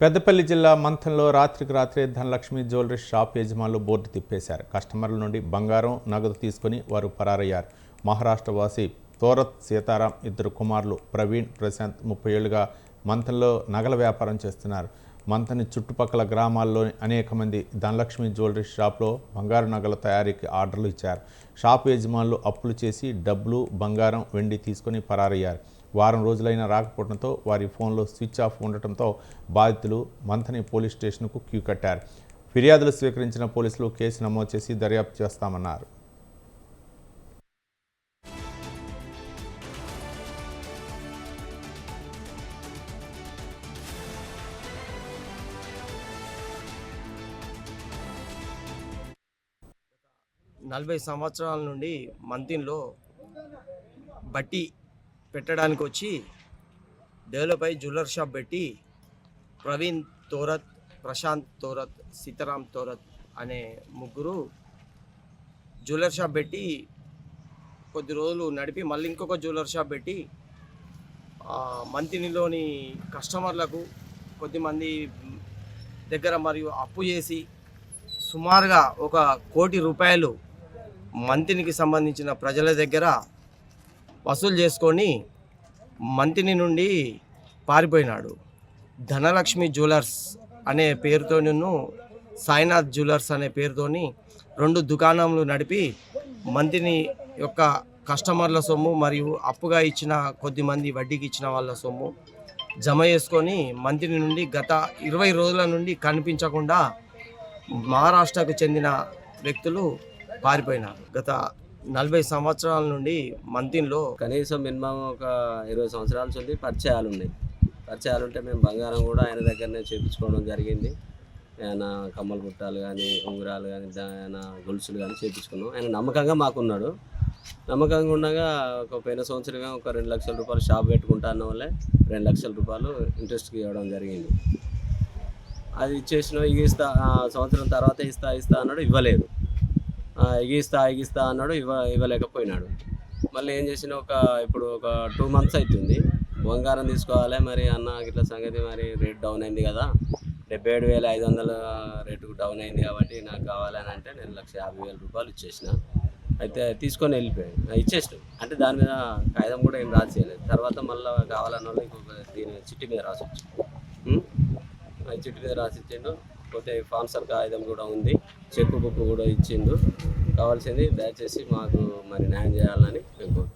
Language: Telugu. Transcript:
పెద్దపల్లి జిల్లా మంథంలో రాత్రికి రాత్రే ధనలక్ష్మి జ్యువెలరీ షాప్ యజమానులు బోర్డు తిప్పేశారు. కస్టమర్ల నుండి బంగారం నగదు తీసుకుని వారు పరారయ్యారు. మహారాష్ట్ర వాసి తోరత్ సీతారాం ఇద్దరు కుమారులు ప్రవీణ్ ప్రశాంత్ ముప్పై ఏళ్ళుగా మంథంలో నగల వ్యాపారం చేస్తున్నారు. మంథని చుట్టుపక్కల గ్రామాల్లోని అనేక మంది ధనలక్ష్మి జ్యువెలరీ షాప్లో బంగారు నగల తయారీకి ఆర్డర్లు ఇచ్చారు. షాప్ యజమానులు అప్పులు చేసి డబ్బులు బంగారం వెండి తీసుకొని పరారయ్యారు. వారం రోజులైనా రాకపోవడంతో వారి ఫోన్లో స్విచ్ ఆఫ్ ఉండటంతో బాధితులు మంథని పోలీస్ స్టేషన్కు క్యూ కట్టారు. ఫిర్యాదులు స్వీకరించిన పోలీసులు కేసు నమోదు చేసి దర్యాప్తు చేస్తామన్నారు. నలభై సంవత్సరాల నుండి మంతిన్లో బట్టి పెట్టడానికి వచ్చి డెవలప్ అయి జ్యువెలర్ షాప్ పెట్టి ప్రవీణ్ తోరత్ ప్రశాంత్ తోరత్ సీతారాం తోరత్ అనే ముగ్గురు జ్యువెలర్ షాప్ పెట్టి కొద్ది రోజులు నడిపి మళ్ళీ ఇంకొక జ్యువెలర్ షాప్ పెట్టి మంతినిలోని కస్టమర్లకు కొద్దిమంది దగ్గర మరియు అప్పు చేసి సుమారుగా ఒక కోటి రూపాయలు మంతినికి సంబంధించిన ప్రజల దగ్గర వసూలు చేసుకొని మంతిని నుండి పారిపోయినాడు. ధనలక్ష్మి జ్యువెలర్స్ అనే పేరుతోను సాయినాథ్ జ్యువెలర్స్ అనే పేరుతోని రెండు దుకాణములు నడిపి మంతిని యొక్క కస్టమర్ల సొమ్ము మరియు అప్పుగా ఇచ్చిన కొద్దిమంది వడ్డీకి ఇచ్చిన వాళ్ళ సొమ్ము జమ చేసుకొని మంత్రి నుండి గత ఇరవై రోజుల నుండి కనిపించకుండా మహారాష్ట్రకు చెందిన వ్యక్తులు పారిపోయినారు. గత నలభై సంవత్సరాల నుండి మంతిన్లో కనీసం మినిమం ఒక ఇరవై సంవత్సరాల నుండి పరిచయాలు ఉన్నాయి పరిచయాలు ఉంటే మేము బంగారం కూడా ఆయన దగ్గరనే చేయించుకోవడం జరిగింది. ఆయన కమ్మల బుట్టాలు కానీ ఉంగరాలు కానీ ఆయన గొలుసులు కానీ చేయించుకున్నాం ఆయన నమ్మకంగా మాకున్నాడు. నమ్మకంగా ఉండగా ఒక పోయిన సంవత్సరమే ఒక రెండు లక్షల రూపాయలు షాప్ పెట్టుకుంటా అన్న వల్లే రెండు లక్షల రూపాయలు ఇంట్రెస్ట్కి ఇవ్వడం జరిగింది. అది ఇచ్చేసిన ఇస్తా సంవత్సరం తర్వాత ఇస్తా ఇస్తా అన్నాడు ఇవ్వలేదు. ఎగిస్తా ఎగిస్తా అన్నాడు ఇవ్వ ఇవ్వలేకపోయినాడు. మళ్ళీ ఏం చేసిన ఒక ఇప్పుడు ఒక టూ మంత్స్ అవుతుంది బంగారం తీసుకోవాలి మరి అన్న ఇట్లా సంగతి మరి రేట్ డౌన్ అయింది కదా. డెబ్బై ఏడు వేల ఐదు వందల రేటు డౌన్ అయింది కాబట్టి నాకు కావాలని అంటే నేను లక్ష యాభై వేల రూపాయలు ఇచ్చేసిన. అయితే తీసుకొని వెళ్ళిపోయాడు. ఆ, అంటే దాని మీద కాగితం కూడా ఏం రాసేయలేదు. తర్వాత మళ్ళీ కావాలన్న వాళ్ళు ఇంకొక దీని చిట్టి మీద రాసి ఉం? చిట్టి మీద రాసి ఇచ్చిండు. పోతే ఫాన్సర్ కాగితం కూడా ఉంది. చెక్ బుక్ కూడా ఇచ్చిండు. కావాల్సింది దయచేసి మాకు మరి న్యాయం చేయాలని మేము